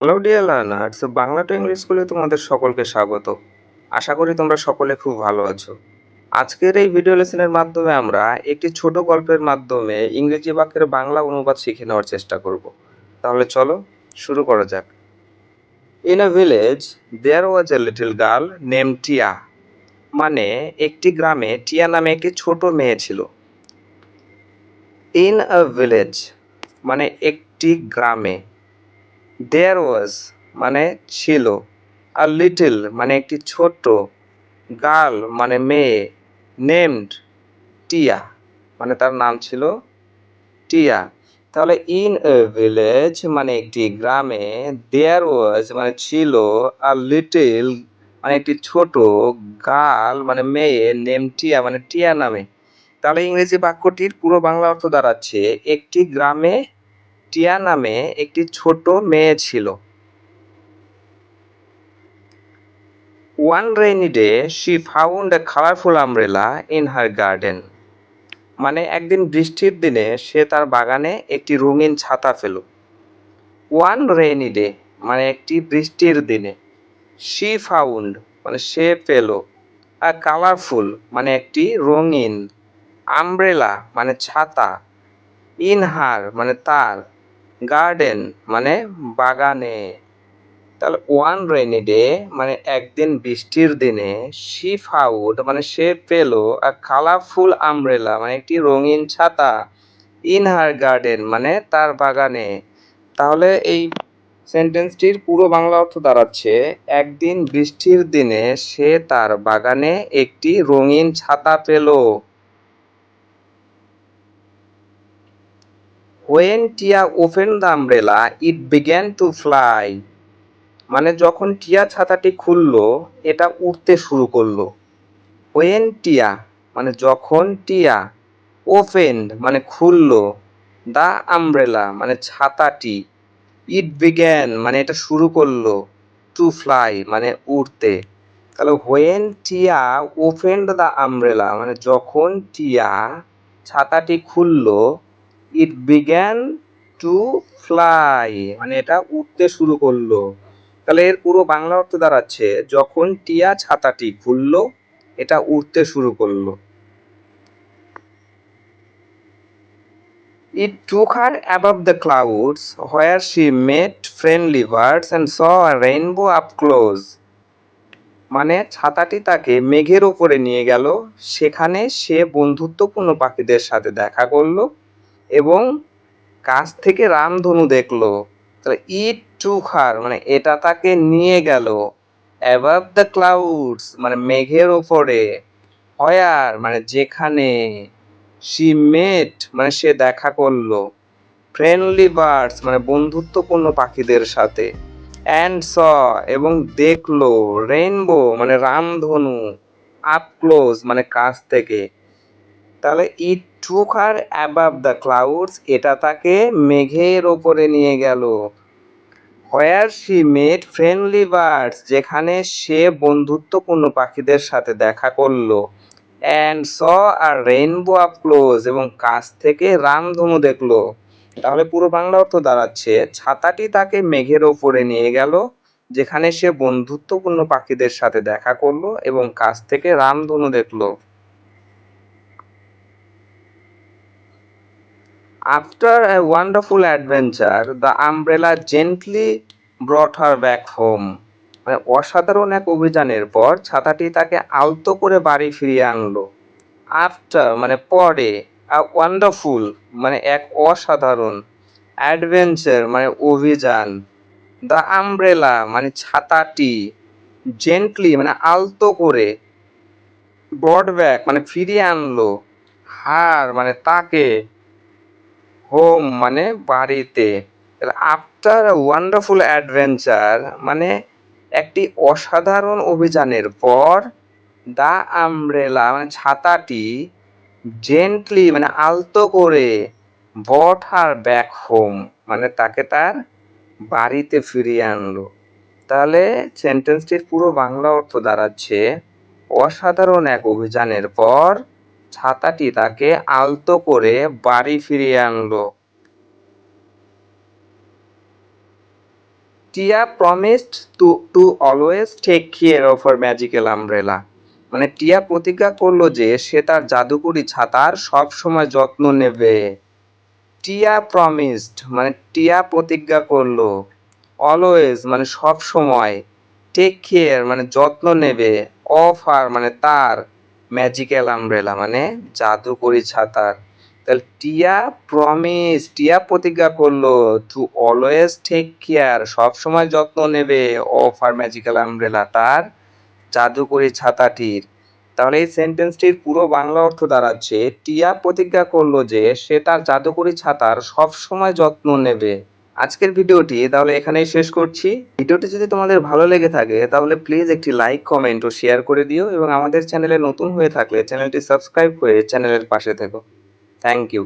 Hello dear learners Bangla to English স্কুলে তোমাদের সকলকে স্বাগত। আশা করি তোমরা সকলে খুব ভালো আছো। আজকের এই ভিডিও লেসনের মাধ্যমে আমরা একটি ছোট গল্পের মাধ্যমে ইংরেজি বাক্যের বাংলা অনুবাদ শিখে নেওয়ার চেষ্টা করব। তাহলে চলো, শুরু করা যাক। In a village there was a little girl name Tia মানে একটি গ্রামে টিয়া নামে একটি ছোট মেয়ে ছিল। ইন আ ভিলেজ মানে একটি গ্রামে। দেয়ার ওয়াজ মানে ছিল আর লিটল মানে একটি ছোট্ট গার্ল মানে মেয়ে নেমড টিয়া মানে তার নাম ছিল টিয়া তাহলে ইন এ ভিলেজ মানে একটি গ্রামে দেয়ার ওয়াজ মানে ছিল আর লিটল মানে একটি ছোট গার্ল মানে মেয়ে নেম টিয়া মানে টিয়া নামে। তাহলে ইংরেজি বাক্যটির পুরো বাংলা অর্থ দাঁড়াচ্ছে, একটি গ্রামে টিয়া নামে একটি ছোট মেয়ে ছিল। One rainy day she found a colourful umbrella in her garden. মানে একদিন বৃষ্টির দিনে সে তার বাগানে একটি রঙিন ছাতা পেল ওয়ান রেইনি ডে মানে একটি বৃষ্টির দিনে, শি ফাউন্ড মানে সে পেল আর কালারফুল মানে একটি রঙিন আমব্রেলা মানে ছাতা, ইন হার মানে তার গার্ডেন মানে বাগানে। তাহলে ওয়ান রেইনি ডে মানে একদিন বৃষ্টির দিনে শি ফাউড মানে সে পেল আর কালারফুল আমব্রেলা মানে একটি রঙিন ছাতা ইন হার গার্ডেন মানে তার বাগানে। তাহলে এই সেন্টেন্সটির পুরো বাংলা অর্থ দাঁড়াচ্ছে, একদিন বৃষ্টির দিনে সে তার বাগানে একটি রঙিন ছাতা পেল। When Tia open the umbrella it began to fly মানে যখন টিয়া ছাতাটি খুললো, এটা উড়তে শুরু করল। হোয়েন টিয়া মানে যখন টিয়া ওপেন্ড মানে খুললো দ্য আমব্রেলা মানে ছাতাটি ইট বিগ্যান মানে এটা শুরু করল টু ফ্লাই মানে উড়তে। তাহলে হোয়েন টিয়া ওপেন্ড দ্য আমব্রেলা মানে যখন টিয়া ছাতাটি খুললো ইট বিগ্যান টু ফ্লাই মানে এটা উঠতে শুরু করল। তাহলে এর পুরো বাংলা অর্থ দাঁড়াচ্ছে, যখন টিয়া ছাতাটি খুললো, এটা উঠতে শুরু করল। It took her above the clouds, where she met friendly birds and saw a rainbow up close. মানে ছাতাটি তাকে মেঘের ওপরে নিয়ে গেল, সেখানে সে বন্ধুত্বপূর্ণ পাখিদের সাথে দেখা করল। এবং কাছ থেকে রামধনু দেখল। তাহলে ইট টুক হার মানে এটা তাকে নিয়ে গেল অ্যাবাভ দ্য ক্লাউডস মানে মেঘের ওপরে। হয়ার মানে যেখানে শি মেট মানে সে দেখা করল। ফ্রেন্ডলি বার্ডস মানে বন্ধুত্বপূর্ণ পাখিদের সাথে। অ্যান্ড স এবং দেখল রেইনবো মানে রামধনু আপ ক্লোজ মানে কাছ থেকে। তাহলে it took her above the clouds এটা তাকে মেঘের ওপরে নিয়ে গেল। Where she made friendly birds যেখানে সে বন্ধুত্বপূর্ণ পাখিদের সাথে দেখা করল। And saw R rainbow up close এবং কাছ থেকে রামধনু দেখল। তাহলে পুরো বাংলা অর্থ দাঁড়াচ্ছে, ছাতাটি তাকে মেঘের ওপরে নিয়ে গেল, যেখানে সে বন্ধুত্বপূর্ণ পাখিদের সাথে দেখা করল এবং কাছ থেকে রামধনু দেখল। After a wonderful adventure, the umbrella gently brought her back home. মানে অসাধারণ এক অভিযানের পর ছাতাটি তাকে আলতো করে বাড়ি ফিরিয়ে আনলো। আফটার মানে পরে ওয়ান্ডারফুল মানে এক অসাধারণ অ্যাডভেঞ্চার মানে অভিযান। দ্য আমব্রেলা মানে ছাতাটি জেন্টলি মানে আলতো করে ব্রড ব্যাক মানে ফিরিয়ে আনলো। হার মানে তাকে হোম মানে বাড়িতে। আফটার ওয়ান্ডারফুল অ্যাডভেঞ্চার মানে একটি অসাধারণ অভিযানের পর দা আমব্রেলা মানে ছাতাটি জেন্টলি মানে আলতো করে বট হার ব্যাক হোম মানে তাকে তার বাড়িতে ফিরিয়ে আনলো। তাহলে সেন্টেন্সটির পুরো বাংলা অর্থ দাঁড়াচ্ছে, অসাধারণ এক অভিযানের পর ছাতাটি তাকে আলতো করে বাড়ি ফিরিয়ে আনলো। Tia promised to to always take care of her magical umbrella মানে টিয়া প্রতিজ্ঞা করল যে সে তার জাদুকরি ছাতার সব সময় যত্ন নেবে। টিয়া প্রমিসড মানে টিয়া প্রতিজ্ঞা করল। অলওয়েজ মানে সব সময় টেক কেয়ার মানে যত্ন নেবে অফার মানে তার ম্যাজিক্যাল আমব্রেলা মানে জাদুকরি ছাতার। তাহলে টিয়া প্রমিস টিয়া প্রতিজ্ঞা করল টু অলওয়েজ টেক কেয়ার সব সময় যত্ন নেবে অফ আর ম্যাজিক্যাল আমব্রেলা তার জাদুকরি ছাতাটির। তাহলে এই সেন্টেন্সটির পুরো বাংলা অর্থ দাঁড়াচ্ছে, টিয়া প্রতিজ্ঞা করল যে সে তার জাদুকরি ছাতার সব সময় যত্ন নেবে। আজকের ভিডিওটি তাহলে এখানেই শেষ করছি। ভিডিওটি যদি তোমাদের ভালো লেগে থাকে, তাহলে প্লিজ একটি লাইক কমেন্ট ও শেয়ার করে দিও এবং আমাদের চ্যানেলে নতুন হয়ে থাকলে চ্যানেলটি সাবস্ক্রাইব করে চ্যানেলের পাশে থেকো। Thank you